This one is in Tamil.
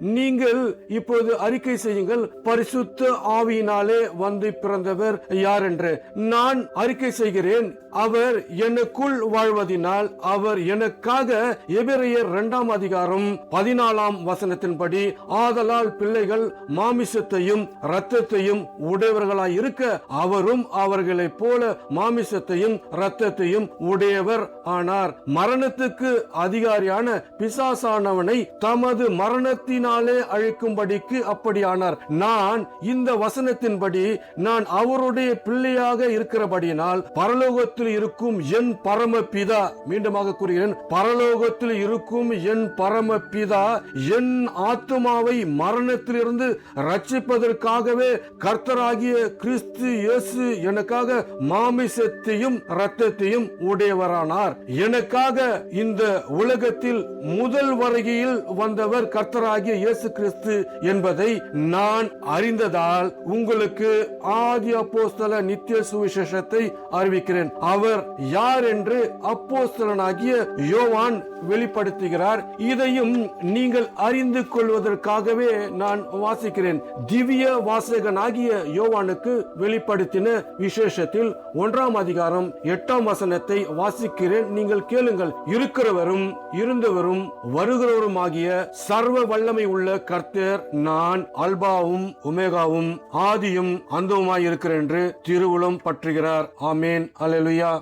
நீங்கள் இப்போது அறிக்கை செய்யுங்கள். பரிசுத்த ஆவியினாலே வந்து பிறந்தவர் யார் என்று நான் அறிக்கை செய்கிறேன். அவர் எனக்குள் வாழ்வதினால் அவர் எனக்காக எபிரேயர் இரண்டாம் அதிகாரம் பதினாலாம் வசனத்தின்படி ஆதலால் பிள்ளைகள் மாமிசத்தையும் இரத்தத்தையும் உடையவர்களாய் இருக்க அவரும் அவர்களைப் போல மாமிசத்தையும் இரத்தத்தையும் உடையவர் ஆனார். மரணத்துக்கு அதிகாரியான பிசாசானவனை தமது மரண மரணத்தினாலே அழைக்கும்படிக்கு அப்படியானார். நான் இந்த வசனத்தின்படி நான் அவருடைய பிள்ளையாக இருக்கிறபடியினால் பரலோகத்தில் இருக்கும் என் பரம பிதா மீண்டுமாக கூறுகிறேன் பரலோகத்தில் இருக்கும் என் பரம பிதா என் ஆத்மாவை மரணத்திலிருந்து ரட்சிப்பதற்காகவே கர்த்தராகிய கிறிஸ்து இயேசு எனக்காக மாமிசத்தையும் இரத்தத்தையும் உடையவரானார். எனக்காக இந்த உலகத்தில் முதல் வருகையில் வந்தவர் கர்த்தராகிய இயேசு கிறிஸ்து என்பதை நான் அறிந்ததால் உங்களுக்கு ஆதி அப்போஸ்தல நித்திய சுவிசேஷத்தை அறிவிக்கிறேன். அவர் யார் என்று அப்போஸ்தலனாகிய யோவான் வெளிப்படுத்துகிறார். இதையும் நீங்கள் அறிந்து கொள்வதற்காகவே நான் வாசிக்கிறேன். திவ்ய வாசகனாகிய யோவானுக்கு வெளிப்படுத்தின விசேஷத்தில் ஒன்றாம் அதிகாரம் எட்டாம் வசனத்தை வாசிக்கிறேன். நீங்கள் கேளுங்கள். இருக்கிறவரும் இருந்தவரும் வருகிறவரும் ஆகிய சர்வ வல்லமை உள்ள கர்த்தர் நான் அல்பாவும் உமேகாவும் ஆதியும் அந்தவுமாய் இருக்கிறேன் என்று திருவுளம் பற்றுகிறார். ஆமேன். அலலுயா